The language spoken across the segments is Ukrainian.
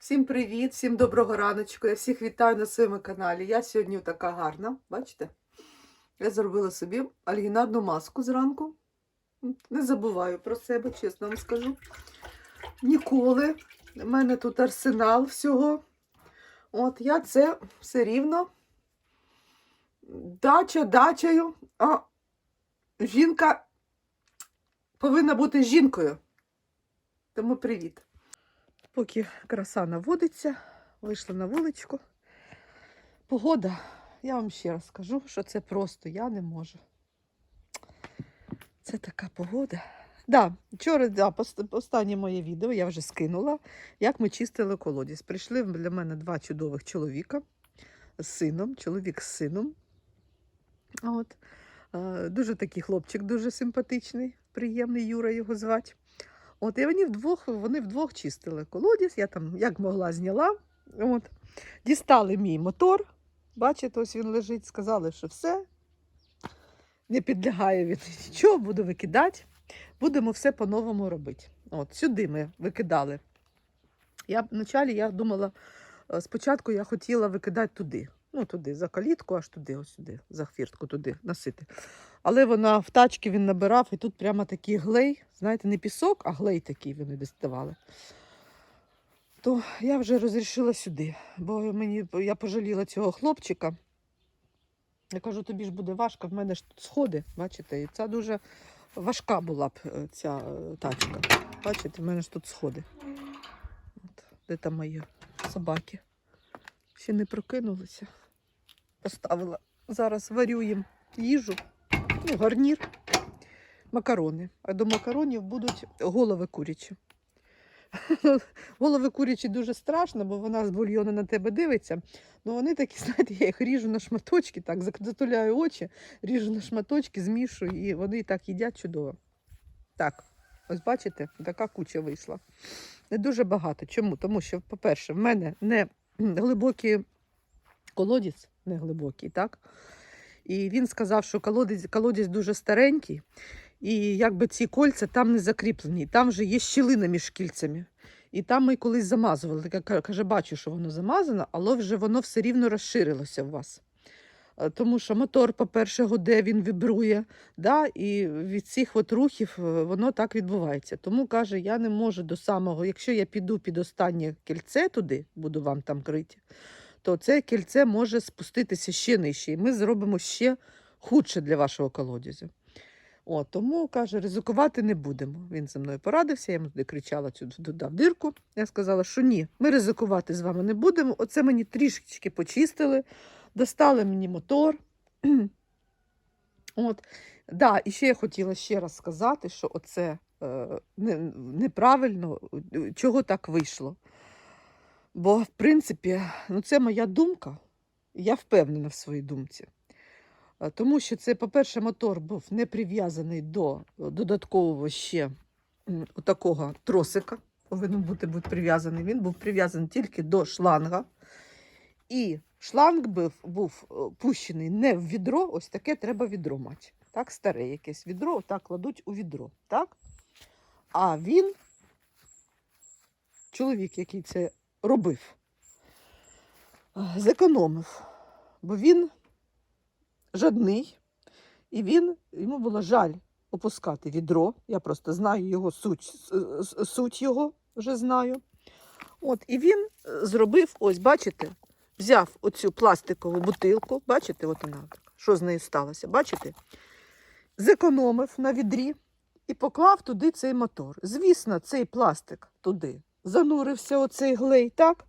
Всім привіт, всім доброго раночку. Я всіх вітаю на своєму каналі. Я сьогодні така гарна, бачите? Я зробила собі альгінарну маску зранку. Не забуваю про себе, чесно вам скажу. Ніколи. У мене тут арсенал всього. От я це все рівно. Дача дачею, а жінка повинна бути жінкою. Тому привіт. Поки краса наводиться, вийшла на вуличку. Погода, я вам ще раз скажу, що це просто я не можу. Це така погода. Да, вчора да, останнє моє відео я вже скинула, як ми чистили колодязь. Прийшли для мене два чудових чоловіка з сином, чоловік з сином. От. Е, Дуже такий хлопчик, дуже симпатичний, приємний Юра його звати. От, і вони вдвох, вони вдвох чистили колодязь, я там як могла зняла. От. Дістали мій мотор. Бачите, ось він лежить. Сказали, що все. Не підлягає він нічого, буду викидати. Будемо все по-новому робити. От, сюди ми викидали. Я вначалі я думала, е, спочатку я хотіла викидати туди. Ну, туди, за калітку, аж туди, ось сюди, за хвіртку туди носити. Але вона в тачки він набирав, і тут прямо такий глей. Знаєте, не пісок, а глей такий вони доставали. То я вже розрішила сюди, бо мені я пожаліла цього хлопчика. Я кажу, тобі ж буде важко, в мене ж тут сходи, бачите, і це дуже важка була б е, ця е, тачка. Бачите, в мене ж тут сходи. От, де там мої собаки? Ще не прокинулися. Поставила. Зараз варю їм їжу, ну, гарнір, макарони. А до макаронів будуть голови курячі. Голови курячі дуже страшно, бо вона з бульйону на тебе дивиться. Ну вони такі, знаєте, я їх ріжу на шматочки, так, затуляю очі, ріжу на шматочки, змішую, і вони і так їдять чудово. Так, ось бачите, така куча вийшла. Не дуже багато. Чому? Тому що, по-перше, в мене не глибокий колодязь, не глибокий, так? І він сказав, що колодязь, колодязь дуже старенький, і якби ці кольця там не закріплені, там вже є щілина між кільцями. І там ми колись замазували. Каже, бачу, що воно замазано, але вже воно все рівно розширилося у вас. Е, Тому що мотор, по-перше, гуде, він вібрує, да, і від цих от рухів е, воно так відбувається. Тому каже, я не можу до самого, якщо я піду під останнє кільце туди, буду вам там крити, то це кільце може спуститися ще нижче, і ми зробимо ще худше для вашого колодязю. О, тому каже, ризикувати не будемо. Він зі мною порадився, я йому туди кричала цю додав дирку. Я сказала, що ні, ми ризикувати з вами не будемо. Оце мені трішечки почистили, достали мені мотор. От. Да, і ще я хотіла ще раз сказати, що оце е, не, неправильно, чого так вийшло. Бо, в принципі, ну, це моя думка, я впевнена в своїй думці. Е, Тому що це, по-перше, мотор був не прив'язаний до е, додаткового ще такого тросика. Повинен бути, прив'язаний. Він був прив'язаний тільки до шланга. І шланг був, був е, пущений не в відро, ось таке треба відро мати. Так, старе якесь відро, так кладуть у відро. Так? А він, чоловік, який це робив, е, зекономив, бо він жадний, і він, йому було жаль опускати відро. Я просто знаю його суть, суть його вже знаю. От, і він е, зробив, ось, бачите, взяв оцю пластикову бутилку, бачите, от вона, що з нею сталося, бачите? Зекономив на відрі і поклав туди цей мотор. Звісно, цей пластик туди занурився, оцей глей, так?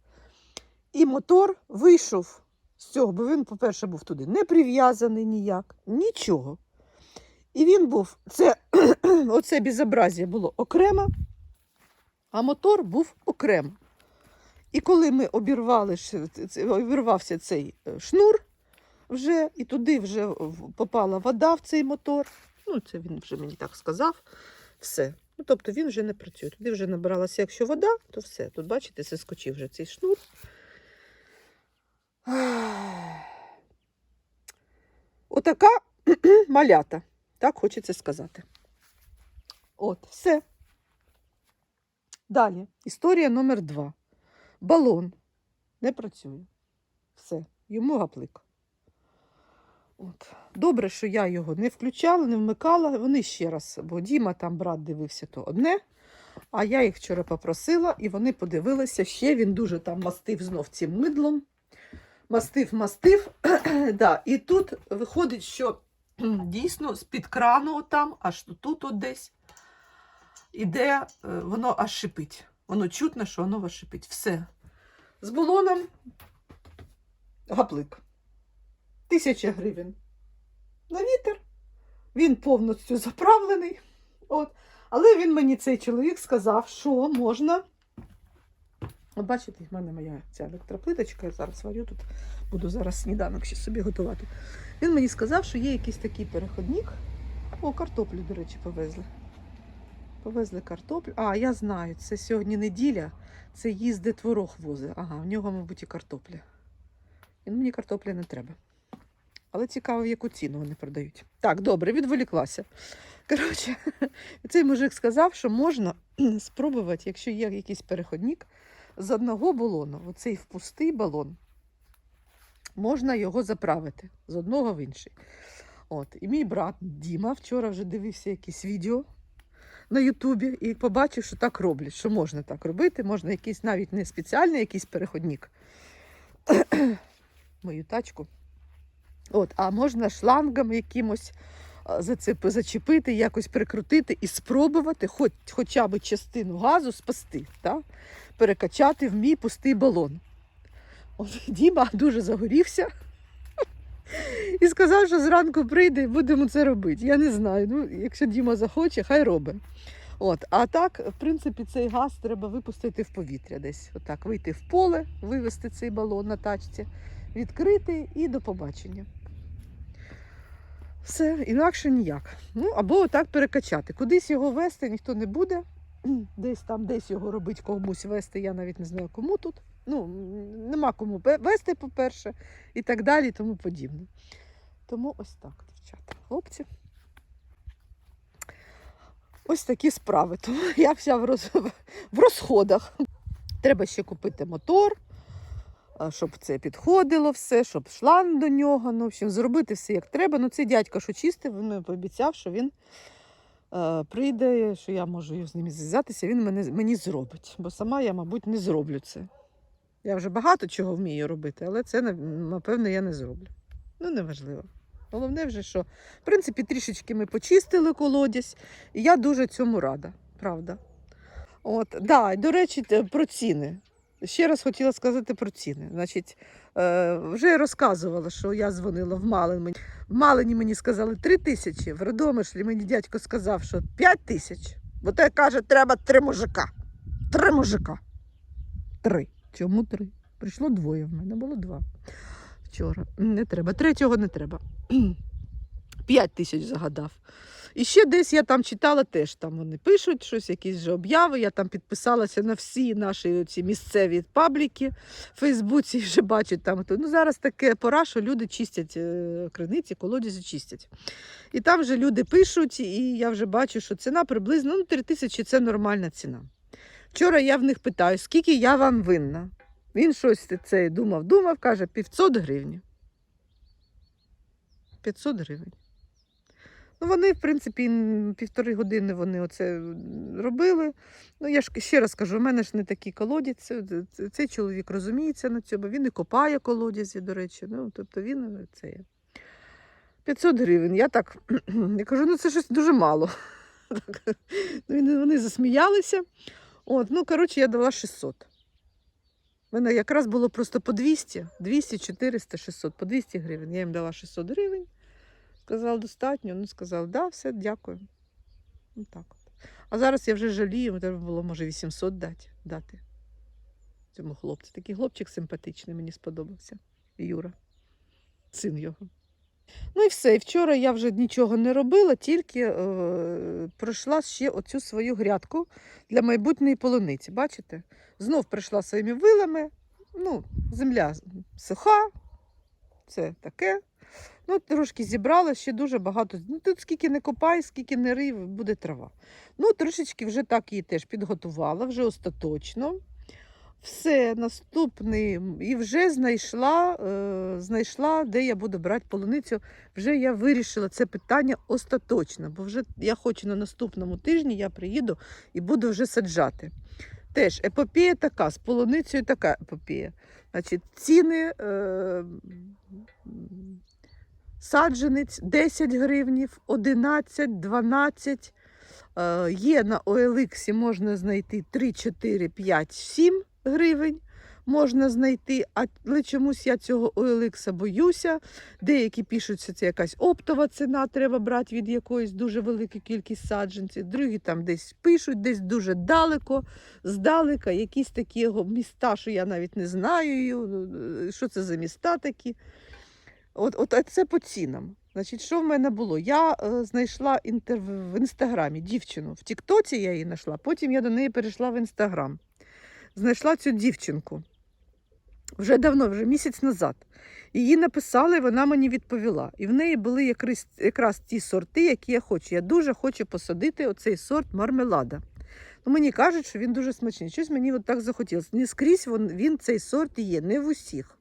І мотор вийшов з цього, бо він, по-перше, був туди не прив'язаний ніяк, нічого. І він був, це, оце безобразія було окремо, а мотор був окремо. І коли ми обірвали, обірвався цей е, шнур вже, і туди вже попала вода в цей мотор. Ну, це він вже мені так сказав. Все. Ну, тобто він вже не працює. Туди вже набиралася, якщо вода, то все. Тут, бачите, заскочив вже цей шнур. Отака малята, так хочеться сказати. От, все. Далі. Історія номер два. Балон не працює. Все, йому гаплик. От. Добре, що я його не включала, не вмикала. Вони ще раз, бо Діма там брат дивився то одне. А я їх вчора попросила, і вони подивилися ще. Він дуже там мастив знов цим мидлом. Мастив, мастив. да. І тут виходить, що дійсно з-під крану там, аж тут от десь, іде, е, воно аж шипить. Воно чутно, що воно шипить. Все. З балоном гаплик. Тисяча гривень. На вітер. Він повністю заправлений. От. Але він мені цей чоловік сказав, що можна. От бачите, в мене моя ця електроплиточка, я зараз варю тут, буду зараз сніданок ще собі готувати. Він мені сказав, що є якийсь такий переходник. О, картоплю, до речі, повезли. Повезли картоплю. А, я знаю, це сьогодні неділя, це їздить творог возить. Ага, в нього, мабуть, і картопля. І мені картопля не треба. Але цікаво, яку ціну вони продають. Так, добре, відволіклася. Коротше, цей мужик сказав, що можна спробувати, якщо є якийсь переходник, з одного балону, оцей в пустий балон, можна його заправити з одного в інший. От. І мій брат Діма вчора вже дивився якісь відео на Ютубі і побачив, що так роблять, що можна так робити, можна якийсь навіть не спеціальний якийсь переходник. Мою тачку. От, а можна шлангом якимось зачепити, якось прикрутити і спробувати хоч, хоча б частину газу спасти, та? перекачати в мій пустий балон. От, Діма дуже загорівся і сказав, що зранку прийде і будемо це робити. Я не знаю. Ну, якщо Діма захоче, хай робить. От, а так, в принципі, цей газ треба випустити в повітря десь. Отак, вийти в поле, вивести цей балон на тачці, відкрити і до побачення. Все, інакше ніяк. Ну, або отак перекачати. Кудись його вести ніхто не буде. Десь там, десь його робить комусь вести, я навіть не знаю, кому тут. Ну, нема кому вести, по-перше, і так далі, тому подібне. Тому ось так, дівчата, хлопці. Ось такі справи. Тому я вся в, роз... в розходах. Треба ще купити мотор, щоб це підходило все, щоб шланг до нього. Ну, в общем, зробити все як треба. Ну, цей дядько, що чистив, він мені пообіцяв, що він е, прийде, що я можу з ним зв'язатися, він мене, мені зробить. Бо сама я, мабуть, не зроблю це. Я вже багато чого вмію робити, але це, напевно, я не зроблю. Ну, неважливо. Головне вже, що, в принципі, трішечки ми почистили колодязь, і я дуже цьому рада, правда. От, да, до речі, про ціни. Ще раз хотіла сказати про ціни. Значить, е, вже розказувала, що я дзвонила в Малин. В Малині мені сказали 3 тисячі, в Радомишлі мені дядько сказав, що 5 тисяч. Бо той каже, треба три мужика. Три мужика. Три. Чому три? Прийшло двоє в мене, було два. Вчора. Не треба. Третього не треба. П'ять тисяч загадав. І ще десь я там читала, теж там вони пишуть щось, якісь же обяви. Я там підписалася на всі наші ці місцеві пабліки в Фейсбуці, вже бачу там. Ну, зараз таке пора, що люди чистять е, криниці, колодязі чистять. І там вже люди пишуть, і я вже бачу, що ціна приблизно ну, 3 тисячі це нормальна ціна. Вчора я в них питаю, скільки я вам винна. Він щось це думав, думав, каже, 500 гривень. 500 гривень. Ну, вони, в принципі, півтори години вони оце робили. Ну, я ж ще раз кажу, у мене ж не такі колодязь. Це- це- Цей чоловік розуміється на цьому, він і копає колодязі, до речі. Ну, тобто він е, це. є. 500 гривень. Я так я кажу, ну це щось дуже мало. Так. Ну, Вони засміялися. От, ну, коротше, я дала 600. У мене якраз було просто по 200, 200, 400, 600, по 200 гривень. Я їм дала 600 гривень. Сказав, достатньо. Ну, сказав, да, все, дякую. Ну, так от. А зараз я вже жалію, треба було, може, 800 дати, дати цьому хлопцю. Такий хлопчик симпатичний, мені сподобався. Юра, син його. Ну і все. І вчора я вже нічого не робила, тільки е, пройшла ще оцю свою грядку для майбутньої полуниці. Бачите? Знов прийшла своїми вилами. Ну, земля суха, це таке. Ну, трошки зібрала, ще дуже багато. Ну, тут скільки не копай, скільки не рий, буде трава. Ну, трошечки вже так її теж підготувала, вже остаточно. Все, наступний. І вже знайшла, е, знайшла, де я буду брати полуницю. Вже я вирішила це питання остаточно, бо вже я хочу на наступному тижні я приїду і буду вже саджати. Теж епопея така, з полуницею така епопея. Значить, ціни е, саджанець 10 гривнів, 11, 12. Е, є на OLX, можна знайти 3, 4, 5, 7 гривень. Можна знайти, але чомусь я цього OLX боюся. Деякі пишуть, що це якась оптова ціна, треба брати від якоїсь дуже великої кількість саджанців. Другі там десь пишуть, десь дуже далеко, здалека, якісь такі міста, що я навіть не знаю, е, що це за міста такі. От, от це по цінам. Значить, що в мене було? Я е, знайшла інтер... в інстаграмі дівчину. В Тіктоці я її знайшла, потім я до неї перейшла в інстаграм. Знайшла цю дівчинку вже давно, вже місяць назад. Її написали, вона мені відповіла. І в неї були якраз, якраз ті сорти, які я хочу. Я дуже хочу посадити оцей сорт мармелада. Ну, мені кажуть, що він дуже смачний. Щось мені от так захотілося. Не скрізь він, він цей сорт є, не в усіх.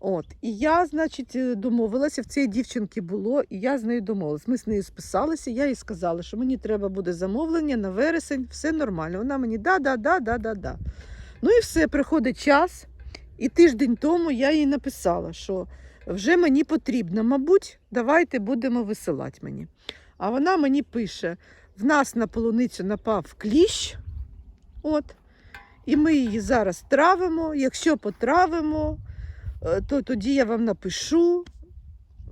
От, і я, значить, е, домовилася, в цієї дівчинки було, і я з нею домовилась. Ми з нею списалися, я їй сказала, що мені треба буде замовлення на вересень, все нормально. Вона мені да, да, да, да, да, да. Ну і все, приходить час. І тиждень тому я їй написала, що вже мені потрібно, мабуть, давайте будемо висилати мені. А вона мені пише: в нас на полуницю напав кліщ. От, і ми її зараз травимо. Якщо потравимо, то тоді я вам напишу.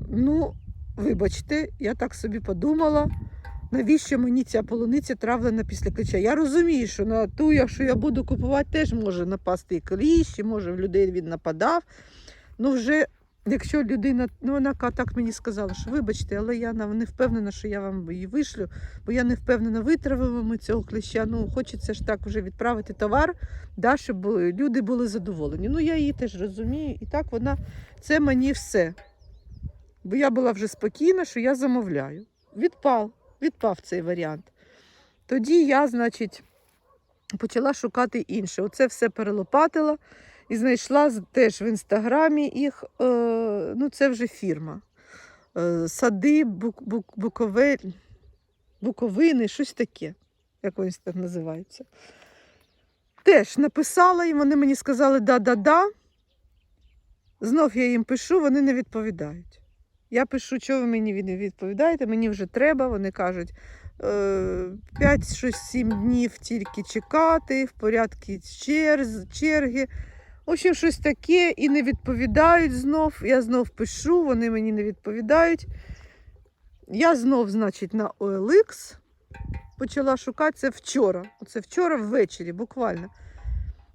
Ну, вибачте, я так собі подумала. Навіщо мені ця полуниця травлена після клича? Я розумію, що на ту, якщо я буду купувати, теж може напасти і кліщ, і може в людей він нападав. Ну, вже, якщо людина, ну вона так мені сказала, що вибачте, але я не впевнена, що я вам її вишлю, бо я не впевнена, витравимо ми цього кліща. Ну, хочеться ж так вже відправити товар, да, щоб люди були задоволені. Ну, я її теж розумію, і так вона, це мені все. Бо я була вже спокійна, що я замовляю. Відпав відпав цей варіант. Тоді я, значить, почала шукати інше. Оце все перелопатила і знайшла теж в інстаграмі їх. Е, ну, це вже фірма. Е, сади, бук, бук, букове, буковини, щось таке, як вони так називаються. Теж написала їм, вони мені сказали да-да-да. Знов я їм пишу, вони не відповідають. Я пишу, що ви мені від- відповідаєте, мені вже треба. Вони кажуть, 5-7 днів тільки чекати, в порядку черги. В общем, щось таке і не відповідають знов. Я знов пишу, вони мені не відповідають. Я знов, значить, на OLX почала шукати це вчора. Оце вчора ввечері, буквально.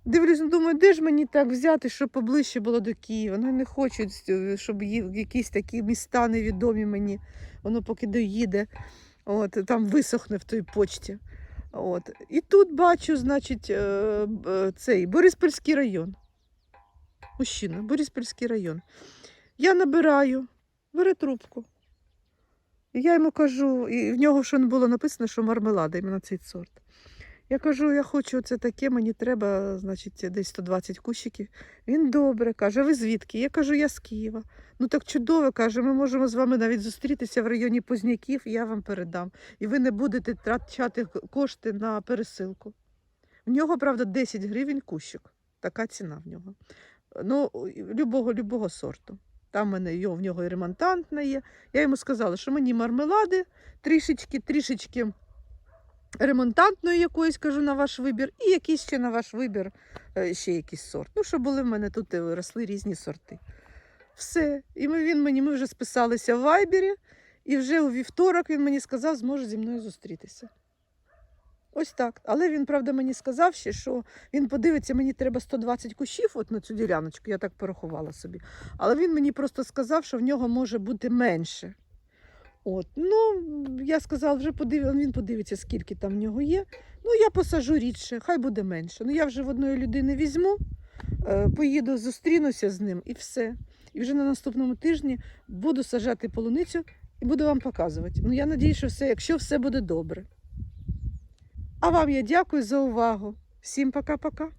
Дивлюсь, ну, думаю, де ж мені так взяти, щоб поближче було до Києва. Вони не хочуть, щоб якісь такі міста невідомі мені. Воно поки доїде, от, там висохне в той почті. От. І тут бачу, значить, е, цей Бориспільський район. Мужчина, Бориспільський район. Я набираю, бере трубку. І я йому кажу, і в нього що не було написано, що мармелада, іменно цей сорт. Я кажу, я хочу це таке, мені треба, значить, десь 120 кущиків. Він добре каже, ви звідки? Я кажу, я з Києва. Ну так чудово, каже, ми можемо з вами навіть зустрітися в районі Позняків, я вам передам. І ви не будете трачати кошти на пересилку. В нього, правда, 10 гривень кущик. Така ціна в нього. Ну, любого, любого сорту. Там в мене його, в нього і ремонтантна є. Я йому сказала, що мені мармелади трішечки, трішечки ремонтантної якоїсь, кажу, на ваш вибір, і якийсь ще на ваш вибір е, ще якийсь сорт. Ну, щоб були в мене тут е, росли різні сорти. Все. І ми, він мені, ми вже списалися в Вайбері, і вже у вівторок він мені сказав, зможе зі мною зустрітися. Ось так. Але він, правда, мені сказав ще, що він подивиться, мені треба 120 кущів от на цю діляночку, я так порахувала собі. Але він мені просто сказав, що в нього може бути менше. От, ну, я сказала, вже подив... він подивиться, скільки там в нього є. Ну, я посажу рідше, хай буде менше. Ну, я вже в одної людини візьму, е, поїду, зустрінуся з ним і все. І вже на наступному тижні буду сажати полуницю і буду вам показувати. Ну, я надію, що все, якщо все буде добре. А вам я дякую за увагу. Всім пока-пока.